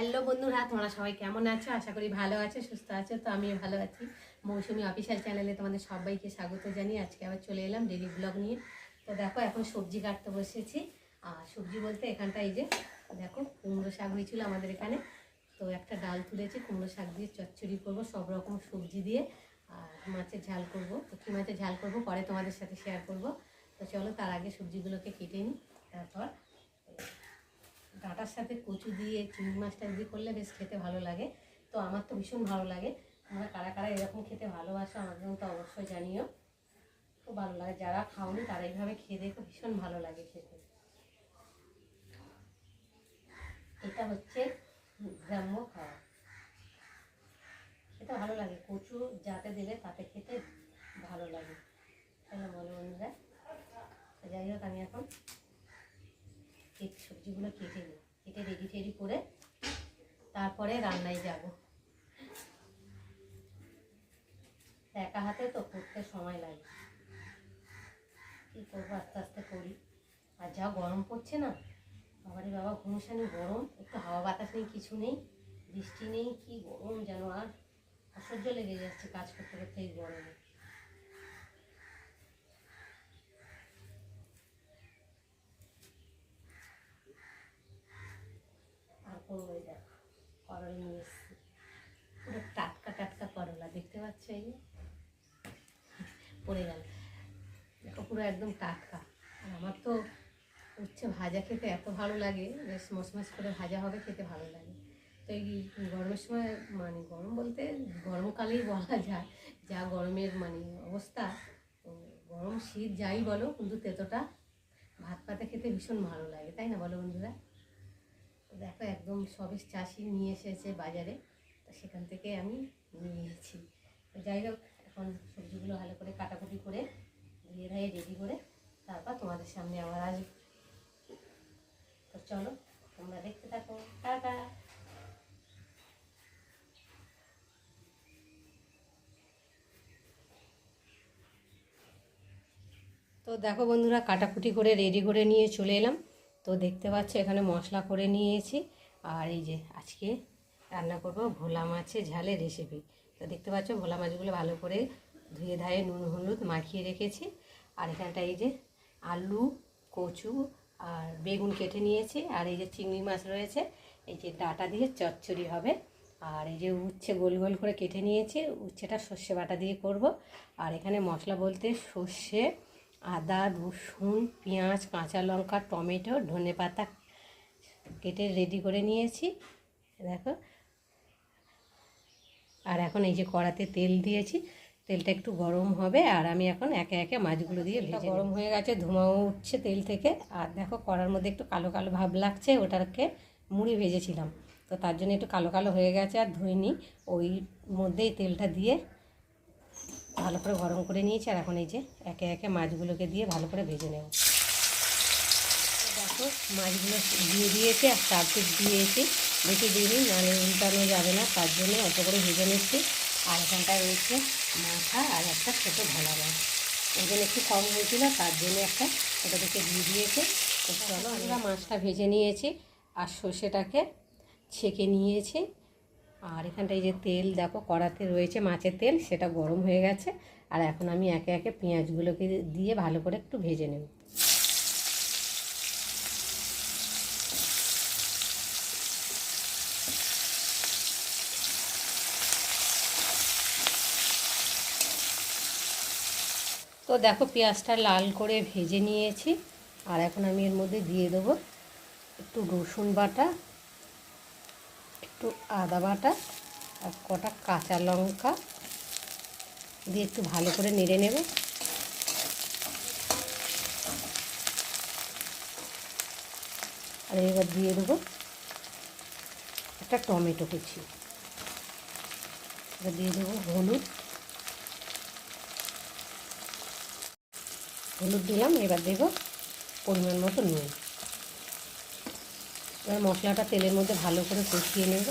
Hello বন্ধুরা, তোমরা সবাই কেমন আছো? আশা করি ভালো আছো, সুস্থ আছো। তো আমিও ভালো আছি। মৌসুমি অফিসিয়াল চ্যানেলে তোমাদের সবাইকে স্বাগত জানিয়ে আজকে আবার চলে এলাম ডেলি ব্লগ নিয়ে। তো দেখো, এখন সবজি কাটতে বসেছি। আর সবজি বলতে এখানটা এই যে, দেখো, কুমড়ো শাক হয়েছিল আমাদের এখানে। তো একটা ডাল তুলেছি, কুমড়ো শাক দিয়ে চচ্চড়ি করব, সব রকম সবজি দিয়ে। আর মাছের ঝাল করব। কী মাছের ঝাল করব, পরে তোমাদের সাথে শেয়ার করব। তো চলো, তার আগে সবজিগুলোকে কেটে নিই। তারপর ডাঁটার সাথে কচু দিয়ে, চিংড়ি মাছটা দিয়ে করলে বেশ খেতে ভালো লাগে। তো আমার তো ভীষণ ভালো লাগে। তোমরা কারা কারা এরকম খেতে ভালোবাসো আমাকে তো অবশ্যই জানিও। খুব ভালো লাগে। যারা খাওনি তারা এইভাবে খেয়ে দেখো, ভীষণ ভালো লাগে খেতে। এটা হচ্ছে গ্রাম্য খাওয়া। খেতে ভালো লাগে। কচু যাতে দিলে তাতে খেতে ভালো লাগে। তাহলে বলো বন্ধুরা। যাই হোক, আমি এখন কেক সবজিগুলো কেটে নিই। কেটে রেডি টেডি করে তারপরে রান্নায় যাব। একা হাতে তো করতে সময় লাগে। কী করব? আস্তে আস্তে করি। আর যা গরম পড়ছে না, বাবারে বাবা ঘুমসানি গরম, একটু হাওয়া বাতাস নেই, কিছু নেই, বৃষ্টি নেই, কি গরম যেন আর অসহ্য লেগে যাচ্ছে কাজ করতে করতে এই গরমে আর করব এই দেখো করলা নিয়ে এসেছি পুরো টাটকা টাটকা করলা, দেখতে পাচ্ছ এই? পড়ে গেল। দেখো, পুরো একদম টাটকা। আর আমার তো উচ্ছে ভাজা খেতে এত ভালো লাগে, বেশ মশমশ করে ভাজা হবে, খেতে ভালো লাগে। তো এই গরমের সময় মানে গরম বলতে গরমকালেই বলা যায়, যা গরমের মানে অবস্থা। গরম শীত যাই বলো, কিন্তু তেতোটা ভাত পাতে খেতে ভীষণ ভালো লাগে, তাই না বলো বন্ধুরা? দেখো একদম সবে চাষি নিয়ে এসেছে বাজারে তো সেখান থেকে আমি নিয়ে এসেছি। তো যাই হোক এখন সবজিগুলো ভালো করে কাটাকুটি করে ধুয়ে ধায়ে রেডি করে তারপর তোমাদের সামনে আবার আসব। তো চলো তোমরা দেখতে থাকো। টাটা। তো দেখো বন্ধুরা কাটাকুটি করে রেডি করে নিয়ে চলে এলাম। তো দেখতে পাচ্ছ, এখানে মশলা করে নিয়েছি। আর এই যে আজকে রান্না করব ভোলা মাছের ঝালের রেসিপি তো দেখতে পাচ্ছ, ভোলা মাছগুলো ভালো করে ধুয়ে ধায়ে নুন, হলুদ মাখিয়ে রেখেছি। আর এখানটা এই যে আলু, কচু আর বেগুন কেটে নিয়েছি। আর এই যে চিংড়ি মাছ রয়েছে, এই যে ডাটা দিয়ে চচ্চড়ি হবে। আর এই যে উচ্ছে গোল গোল করে কেটে নিয়েছি, উচ্ছেটা সর্ষে বাটা দিয়ে করব। আর এখানে মশলা বলতে সর্ষে আদা রসুন পেঁয়াজ কাঁচা লঙ্কা টমেটো ধনে পাতা কেটে রেডি করে নিয়েছি। দেখো। আর এখন এই যে কড়াতে তেল দিয়েছি তেলটা একটু গরম হবে আর আমি এখন একে একে মাছগুলো দিয়ে ভেজে গরম হয়ে গেছে ধোঁয়াও উঠছে তেল থেকে। আর দেখো কড়ার মধ্যে একটু কালো কালো ভাব লাগছে ওটাকে মুড়ি ভেজেছিলাম। তো তার জন্য একটু কালো কালো হয়ে গেছে আর ধুইনি। ওই মধ্যেই তেলটা দিয়ে ভালো করে গরম করে নিয়েছি, আর এখন এই যে একে একে মাছগুলোকে দিয়ে ভালো করে ভেজে নেব। দেখো মাছগুলো দিয়ে দিয়েছি আর চারপিস দিয়েছি। বেশি দিইনি, নাহলে উল্টানো যাবে না, তার জন্য অত করে ভেজে নিচ্ছি। আর এখানটায় রয়েছে মাথা আর একটা ছোটো ভোলা মাছ। ওজন একটু কম হয়েছিল, তার জন্য একটা ছোটো থেকে দিয়ে দিয়েছে। চলো আমরা মাছটা ভেজে নিয়েছি, আর সর্ষেটাকে ছেঁকে নিয়েছি। আর এখানটায় যে তেল দেখো, কড়াতে রয়েছে মাছের তেল, সেটা গরম হয়ে গেছে। আর এখন আমি একে একে পেঁয়াজগুলোকে দিয়ে ভালো করে একটু ভেজে নেব। তো দেখো, পেঁয়াজটা লাল করে ভেজে নিয়েছি। আর এখন আমি এর মধ্যে দিয়ে দেবো একটু রসুন বাটা একটু আদা বাটা আর কটা কাঁচা লঙ্কা দিয়ে একটু ভালো করে নেড়ে নেব। আর এবার দিয়ে দেবো একটা টমেটো কুচি। এবার দিয়ে দেবো হলুদ। হলুদ দিলাম, এবার দেবো পরিমাণ মতো নুন। এবার মশলাটা তেলের মধ্যে ভালো করে কষিয়ে নেব।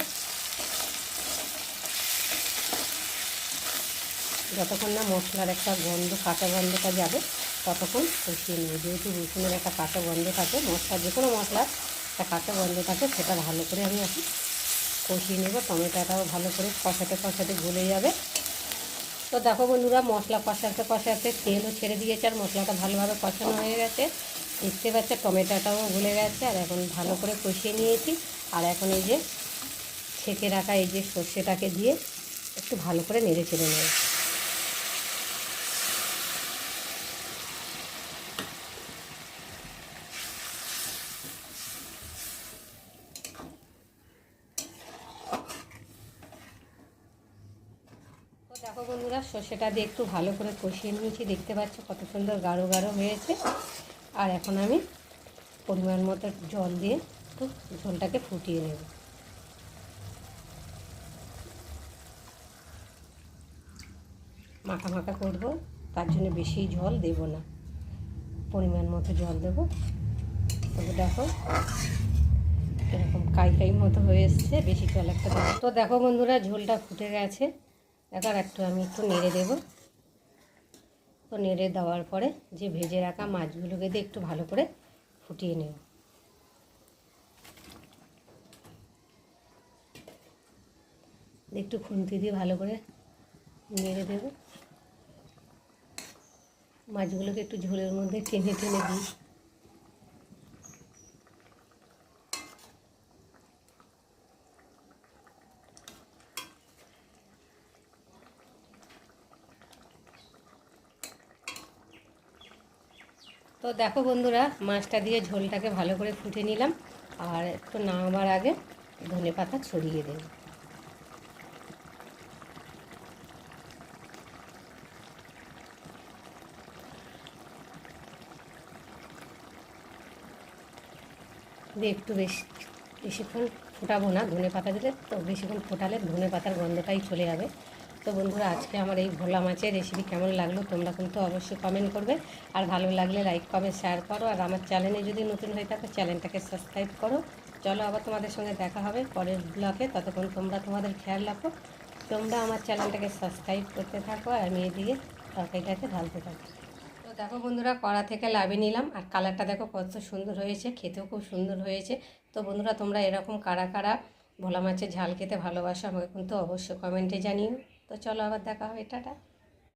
যতক্ষণ না মশলার একটা গন্ধ, কাঁচা গন্ধটা যাবে, ততক্ষণ কষিয়ে নেব। যেহেতু রসুনের একটা কাঁচা গন্ধ থাকে, মশলা, যে কোনো মশলার একটা কাঁচা গন্ধ থাকে, সেটা ভালো করে আমি এখন কষিয়ে নেব। টমেটোটাও ভালো করে কষাতে কষাতে গলে যাবে। তো দেখো বন্ধুরা, মশলা কষাতে কষাতে তেলও ছেড়ে দিয়েছে আর মশলাটা ভালোভাবে কষানো হয়ে গেছে। দেখতে পাচ্ছে, টমেটোটাও গলে গেছে, আর এখন ভালো করে কষিয়ে নিয়েছি। আর এখন এই যে ছেঁকে রাখা এই যে সর্ষেটাকে দিয়ে একটু ভালো করে নেড়ে চেড়ে নেব। দেখো বন্ধুরা, সর্ষেটা দিয়ে একটু ভালো করে কষিয়ে নিয়েছি। দেখতে পাচ্ছ কত সুন্দর গাঢ় গাঢ় হয়েছে। আর এখন আমি পরিমাণ মতো জল দিয়ে একটু ঝোলটাকে ফুটিয়ে নেব। মাখা মাখা করব, তার জন্য বেশি জল দেব না। পরিমাণ মতো জল দেব। তবে দেখো, এরকম কাই কাই মতো হয়ে এসছে, বেশি জল একটা তো দেখো বন্ধুরা, ঝোলটা ফুটে গেছে। এবার একটু আমি একটু নেড়ে দেবো। তো নেড়ে দেওয়ার পরে যে ভেজে রাখা মাছগুলোকে দিয়ে একটু ভালো করে ফুটিয়ে নেব। একটু খুন্তি দিয়ে ভালো করে নেড়ে দেব। মাছগুলোকে একটু ঝোলের মধ্যে টেনে টেনে দিই। তো দেখো বন্ধুরা, মাছটা দিয়ে ঝোলটাকে ভালো করে ফুটে নিলাম আর একটু নামাবার আগে ধনে পাতা ছড়িয়ে দেব। একটু বেশি, বেশিক্ষণ ফোটাবো না ধনে পাতা দিলে, তো বেশিক্ষণ ফোটালে ধনে পাতার গন্ধটাই চলে যাবে। তো বন্ধুরা, আজকে আমার এই ভোলা মাছের রেসিপি কেমন লাগল তোমরা কিন্তু অবশ্যই কমেন্ট করবে। আর ভালো লাগলে লাইক কমেন্ট শেয়ার করো। আর আমার চ্যানেলে যদি নতুন হয়ে থাকো চ্যানেলটাকে সাবস্ক্রাইব করো। চলো আবার তোমাদের সঙ্গে দেখা হবে পরের ব্লগে ততক্ষণ তোমরা তোমাদের খেয়াল রাখো। তোমরা আমার চ্যানেলটাকে সাবস্ক্রাইব করতে থাকো আর আমি এদিকে তরকারিটাকে ঢালতে থাকি। তো দেখো বন্ধুরা, কড়া থেকে লাভে নিলাম। আর কালারটা দেখো কত সুন্দর হয়েছে। খেতেও খুব সুন্দর হয়েছে। তো বন্ধুরা, তোমরা এরকম কারা কারা ভোলা মাছের ঝাল খেতে ভালোবাসো, আমাকে কিন্তু অবশ্যই কমেন্টে জানিও। তো চলো আবার দেখা হবে টাটা।